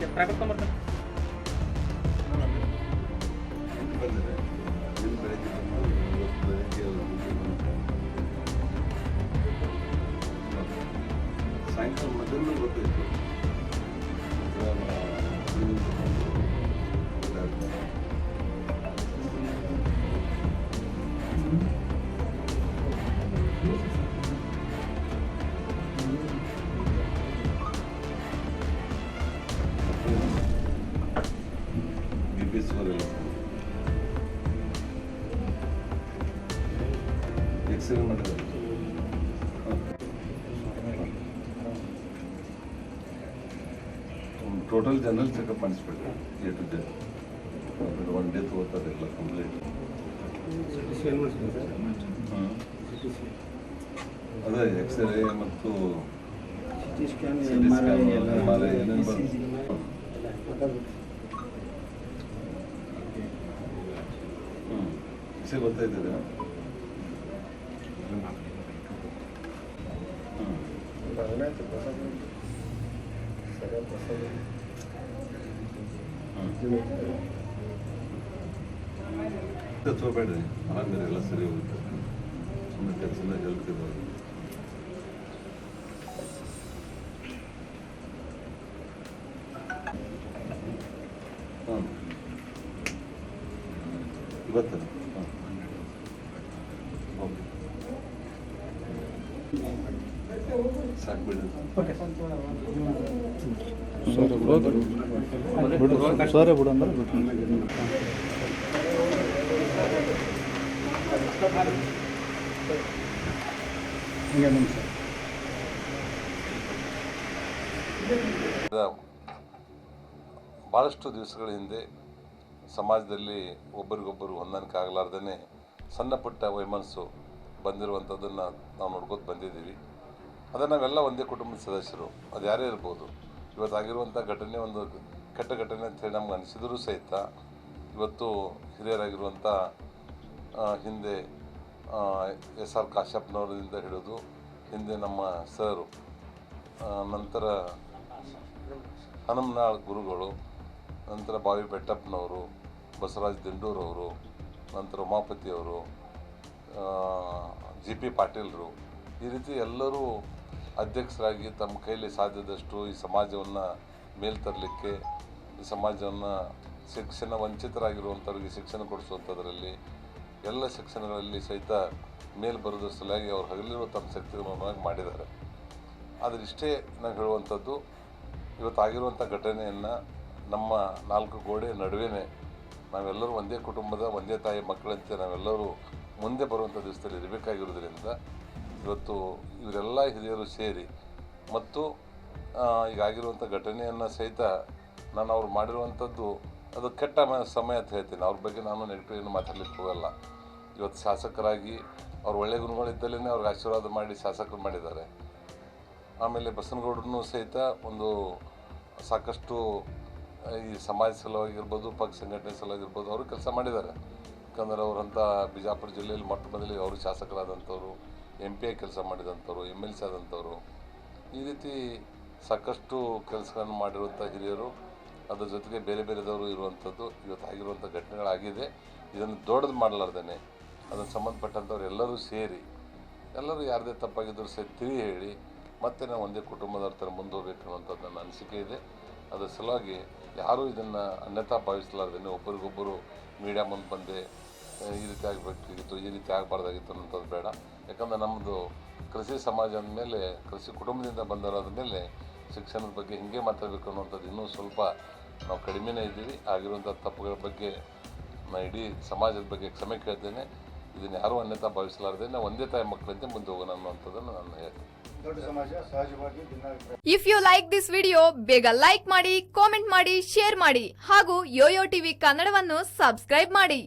Tractor ತೊಗೊಂಬರ್ತೀನಿ ಇಲ್ಲಿ ಬಂದಿದೆ ಇಲ್ಲಿ ಬೆಳಗ್ಗೆ ಮಾಡಿದ್ದಾರೆ ಟೋಟಲ್ ಜನರಲ್ ಚೆಕಪ್ ಮಾಡಿಸ್ಬೇಕು ಎ ಟು ಜೆ ಆಮೇಲೆ ಒನ್ ಡೇ ತಗೋತಾರೆ ಎಲ್ಲ ಕಂಪ್ಲೀಟ್ ಅದೇ ಎಕ್ಸ್ರೇ ಮತ್ತು CT scan M R I ಏನೇನ್ ಬರುತ್ತೆ? ವಿಷಯ ಗೊತ್ತಾಯ್ತದೆ ತತ್ವ ತಗೋಬೇಡ್ರಿ ಆಮೇಲೆ ಎಲ್ಲ ಸರಿ ಹೋಗುತ್ತೆ. ಸುಮ್ಮನೆ ಕೆಲಸ ಹೇಳ್ತಿದ್ದಾರೆ ಹಾಂ ಇವತ್ತು ಬಿಡಿ ಅಂದ್ರೆ ಭಾಳಷ್ಟು ದಿವಸಗಳ ಹಿಂದೆ ಸಮಾಜದಲ್ಲಿ ಒಬ್ಬರಿಗೊಬ್ಬರು ಹೊಂದಾಣಿಕೆ ಆಗಲಾರ್ದೇ ಸಣ್ಣ ಪುಟ್ಟ ವೈಮನಸ್ಸು ಬಂದಿರುವಂಥದ್ದನ್ನು ನಾವು ನೋಡ್ಕೋತ ಬಂದಿದ್ದೀವಿ. ಅದನ್ನು ನಾವೆಲ್ಲ ಒಂದೇ ಕುಟುಂಬದ ಸದಸ್ಯರು. ಅದು ಯಾರೇ ಇರ್ಬೋದು. ಇವತ್ತಾಗಿರುವಂಥ ಘಟನೆ ಒಂದು ಕೆಟ್ಟ ಘಟನೆ ಅಂತ ಹೇಳಿ ನಮ್ಗೆ ಅನಿಸಿದರೂ ಸಹಿತ ಇವತ್ತು ಹಿರಿಯರಾಗಿರುವಂಥ ಹಿಂದೆ ಎಸ್ ಆರ್ ಕಾಶ್ಯಪ್ನವರಿಂದ ಹಿಡಿದು ಹಿಂದೆ ನಮ್ಮ ಸರು ನಂತರ ಹನುಮನಾಳ್ ಗುರುಗಳು, ನಂತರ ಬಾವಿ ಬೆಟ್ಟಪ್ಪನವರು, ಬಸವರಾಜ್ ದಿಂಡೂರವರು, ನಂತರ ಉಮಾಪತಿಯವರು ಜಿ ಪಿ ಪಾಟೀಲ್ರು ಈ ರೀತಿ ಎಲ್ಲರೂ ಅಧ್ಯಕ್ಷರಾಗಿ ತಮ್ಮ ಕೈಲಿ ಸಾಧ್ಯದಷ್ಟು ಈ ಸಮಾಜವನ್ನು ಮೇಲ್ ತರಲಿಕ್ಕೆ, ಈ ಸಮಾಜವನ್ನು ಶಿಕ್ಷಣ ವಂಚಿತರಾಗಿರುವಂಥವ್ರಿಗೆ ಶಿಕ್ಷಣ ಕೊಡಿಸುವಂಥದ್ರಲ್ಲಿ, ಎಲ್ಲ ಶಿಕ್ಷಣಗಳಲ್ಲಿ ಸಹಿತ ಮೇಲ್ ಬರೋದ್ರ ಸಲುವಾಗಿ ಅವ್ರು ಹಗಲಿರುವ ತಮ್ಮ ಶಕ್ತಿಗಳನ್ನು ಮಾಡಿದ್ದಾರೆ. ಆದರೆ ಇಷ್ಟೇ ನಾವು ಹೇಳುವಂಥದ್ದು, ಇವತ್ತಾಗಿರುವಂಥ ಘಟನೆಯನ್ನು ನಮ್ಮ ನಾಲ್ಕು ಗೋಡೆ ನಡುವೆನೇ ನಾವೆಲ್ಲರೂ ಒಂದೇ ಕುಟುಂಬದ, ಒಂದೇ ತಾಯಿ ಮಕ್ಕಳಂತೆ ನಾವೆಲ್ಲರೂ ಮುಂದೆ ಬರುವಂಥ ದಿವಸದಲ್ಲಿ ಇರಬೇಕಾಗಿರೋದ್ರಿಂದ ಇವತ್ತು ಇವರೆಲ್ಲ ಹಿರಿಯರು ಸೇರಿ ಮತ್ತು ಈಗ ಆಗಿರುವಂಥ ಘಟನೆಯನ್ನು ಸಹಿತ ನಾನು ಅವ್ರು ಮಾಡಿರುವಂಥದ್ದು ಅದು ಕೆಟ್ಟ ಸಮಯ ಅಂತ ಹೇಳ್ತೀನಿ. ಅವ್ರ ಬಗ್ಗೆ ನಾನು ನೆಗೆಟಿವ್ ಏನು ಮಾತಾಡ್ಲಿಕ್ಕೆ ಹೋಗಲ್ಲ. ಇವತ್ತು ಶಾಸಕರಾಗಿ ಅವ್ರು ಒಳ್ಳೆ ಗುಣಗಳಿದ್ದಲ್ಲೇ ಅವ್ರಿಗೆ ಆಶೀರ್ವಾದ ಮಾಡಿ ಶಾಸಕರು ಮಾಡಿದ್ದಾರೆ. ಆಮೇಲೆ ಬಸನಗೌಡರನ್ನು ಸಹಿತ ಒಂದು ಸಾಕಷ್ಟು, ಈ ಸಮಾಜ ಸಲುವಾಗಿರ್ಬೋದು ಪಕ್ಷ ಸಂಘಟನೆ ಸಲುವಾಗಿರ್ಬೋದು, ಅವರು ಕೆಲಸ ಮಾಡಿದ್ದಾರೆ. ಯಾಕಂದರೆ ಅವರಂಥ ಬಿಜಾಪುರ ಜಿಲ್ಲೆಯಲ್ಲಿ ಮೊಟ್ಟ ಮೊದಲಿಗೆ ಅವರು ಶಾಸಕರಾದಂಥವ್ರು. ಎಂ ಪಿ ಐ ಕೆಲಸ ಮಾಡಿದಂಥವ್ರು ಎಂ ಎಲ್ ಸಿ ಆದಂಥವ್ರು, ಈ ರೀತಿ ಸಾಕಷ್ಟು ಕೆಲಸಗಳನ್ನು ಮಾಡಿರುವಂಥ ಹಿರಿಯರು, ಅದರ ಜೊತೆಗೆ ಬೇರೆ ಬೇರೆದವರು ಇರುವಂಥದ್ದು, ಇವತ್ತು ಆಗಿರುವಂಥ ಘಟನೆಗಳಾಗಿದೆ. ಇದನ್ನು ದೊಡ್ಡದು ಮಾಡಲಾರ್ದೇ ಅದನ್ನು ಸಂಬಂಧಪಟ್ಟಂಥವ್ರು ಎಲ್ಲರೂ ಸೇರಿ, ಎಲ್ಲರೂ ಯಾರದೇ ತಪ್ಪಾಗಿದ್ದರೂ ಸೇರಿ ತಿಳಿ ಹೇಳಿ, ಮತ್ತೆ ನಾವು ಒಂದೇ ಕುಟುಂಬದವ್ರ ಥರ ಮುಂದೆ ಹೋಗ್ಬೇಕು ಅನ್ನುವಂಥದ್ದು ನನ್ನ ಅನಿಸಿಕೆ ಇದೆ. ಅದರ ಸಲುವಾಗಿ ಯಾರೂ ಇದನ್ನು ಅನ್ಯತಾ ಭಾವಿಸಲಾರ್ದೇನೆ. ಒಬ್ಬರಿಗೊಬ್ಬರು ಮೀಡಿಯಾ ಮುಂದೆ ಬಂದೆ ಈ ರೀತಿ ಆಗಬೇಕಾಗಿತ್ತು ಈ ರೀತಿ ಆಗಬಾರ್ದಾಗಿತ್ತು ಅನ್ನೋಂಥದ್ದು ಬೇಡ. ಯಾಕಂದ್ರೆ ನಮ್ಮದು ಕೃಷಿ ಸಮಾಜ ಅಂದಮೇಲೆ ಕೃಷಿ ಕುಟುಂಬದಿಂದ ಬಂದವರಾದ ಮೇಲೆ ಶಿಕ್ಷಣದ ಬಗ್ಗೆ ಹಿಂಗೆ ಮಾತಾಡಬೇಕು ಅನ್ನುವಂಥದ್ದು ಇನ್ನೂ ಸ್ವಲ್ಪ ನಾವು ಕಡಿಮೆನೇ ಇದ್ದೀವಿ. ಆಗಿರುವಂಥ ತಪ್ಪುಗಳ ಬಗ್ಗೆ ನಾನು ಇಡೀ ಸಮಾಜದ ಬಗ್ಗೆ ಕ್ಷಮೆ ಕೇಳ್ತೇನೆ. ಇದನ್ನು ಯಾರೂ ಅನ್ಯತಾ ಭಾವಿಸಲಾರ್ದೆ ನಾವು ಒಂದೇ ತಾಯಿ ಮಕ್ಕಳಂತೆ ಮುಂದೆ ಹೋಗೋಣ ಅನ್ನುವಂಥದ್ದನ್ನು ನಾನು ಹೇಳ್ತೀನಿ. ದೊಡ್ಡ ಸಮಾಜ ಸಹಜವಾಗಿ ಭಿನ್ನಾಭಿಪ್ರಾಯ. If you like this video ಬೇಗ ಲೈಕ್ ಮಾಡಿ ಕಾಮೆಂಟ್ ಮಾಡಿ ಶೇರ್ ಮಾಡಿ ಹಾಗೂ ಯೋಯೋ ಟಿವಿ ಕನ್ನಡವನ್ನು ಸಬ್ಸ್ಕ್ರೈಬ್ ಮಾಡಿ.